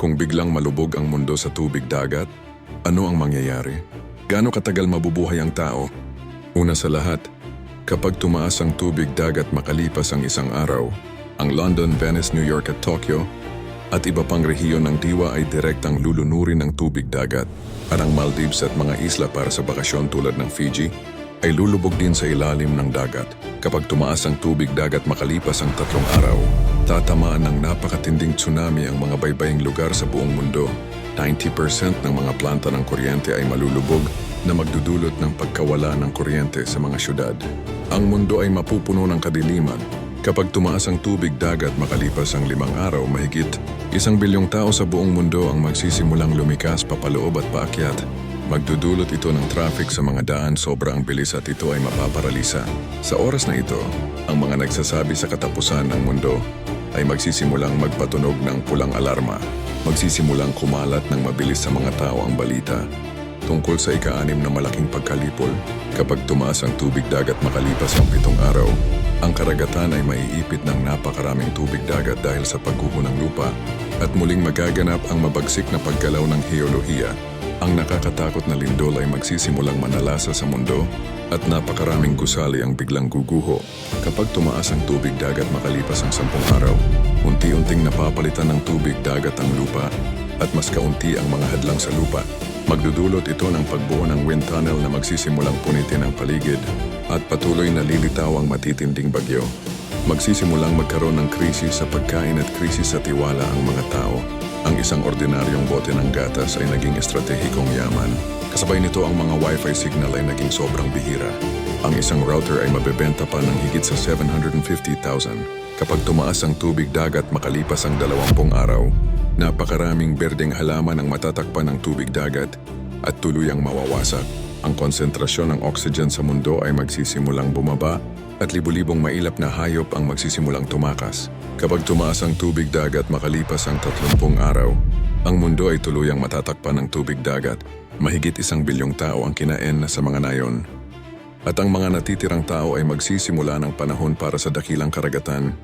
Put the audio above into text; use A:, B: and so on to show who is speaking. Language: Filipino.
A: Kung biglang malubog ang mundo sa tubig dagat, ano ang mangyayari? Gaano katagal mabubuhay ang tao? Una sa lahat, kapag tumaas ang tubig dagat makalipas ang isang araw, ang London, Venice, New York at Tokyo at iba pang rehiyon ng diwa ay direktang lulunurin ng tubig dagat at ang Maldives at mga isla para sa bakasyon tulad ng Fiji ay lulubog din sa ilalim ng dagat. Kapag tumaas ang tubig dagat makalipas ang tatlong araw, tatamaan ng napakatinding tsunami ang mga baybaying lugar sa buong mundo. 90% ng mga planta ng kuryente ay malulubog na magdudulot ng pagkawala ng kuryente sa mga syudad. Ang mundo ay mapupuno ng kadiliman Kapag tumaas ang tubig dagat makalipas ang limang araw, mahigit isang bilyong tao sa buong mundo ang magsisimulang lumikas papaloob at paakyat. Magdudulot ito ng traffic sa mga daan sobrang bilis at ito ay mapaparalisa. Sa oras na ito, ang mga nagsasabi sa katapusan ng mundo ay magsisimulang magpatunog ng pulang alarma. Magsisimulang kumalat ng mabilis sa mga tao ang balita tungkol sa ika-anim na malaking pagkalipol kapag tumaas ang tubig dagat makalipas ang pitong araw. Ang karagatan ay maiipit ng napakaraming tubig dagat dahil sa pagguho ng lupa at muling magaganap ang mabagsik na paggalaw ng heolohiya. Ang nakakatakot na lindol ay magsisimulang manalasa sa mundo at napakaraming gusali ang biglang guguho. Kapag tumaas ang tubig dagat makalipas ang sampung araw, unti-unting napapalitan ng tubig dagat ang lupa at mas kaunti ang mga hadlang sa lupa. Magdudulot ito ng pagbuo ng wind tunnel na magsisimulang punitin ang paligid at patuloy na lilitaw ang matitinding bagyo. Magsisimulang magkaroon ng krisis sa pagkain at krisis sa tiwala ang mga tao. Ang isang ordinaryong bote ng gatas ay naging estratehikong yaman. Kasabay nito ang mga wifi signal ay naging sobrang bihira. Ang isang router ay mabebenta pa ng higit sa 750,000. Kapag tumaas ang tubig dagat makalipas ang dalawampung araw, napakaraming berdeng halaman ang matatakpan ng tubig dagat at tuluyang mawawasak. Ang konsentrasyon ng oxygen sa mundo ay magsisimulang bumaba at libu-libong mailap na hayop ang magsisimulang tumakas. Kapag tumaas ang tubig dagat makalipas ang 30 araw, ang mundo ay tuluyang matatakpan ng tubig dagat. Mahigit isang bilyong tao ang kinain na sa mga nayon. At ang mga natitirang tao ay magsisimula ng panahon para sa dakilang karagatan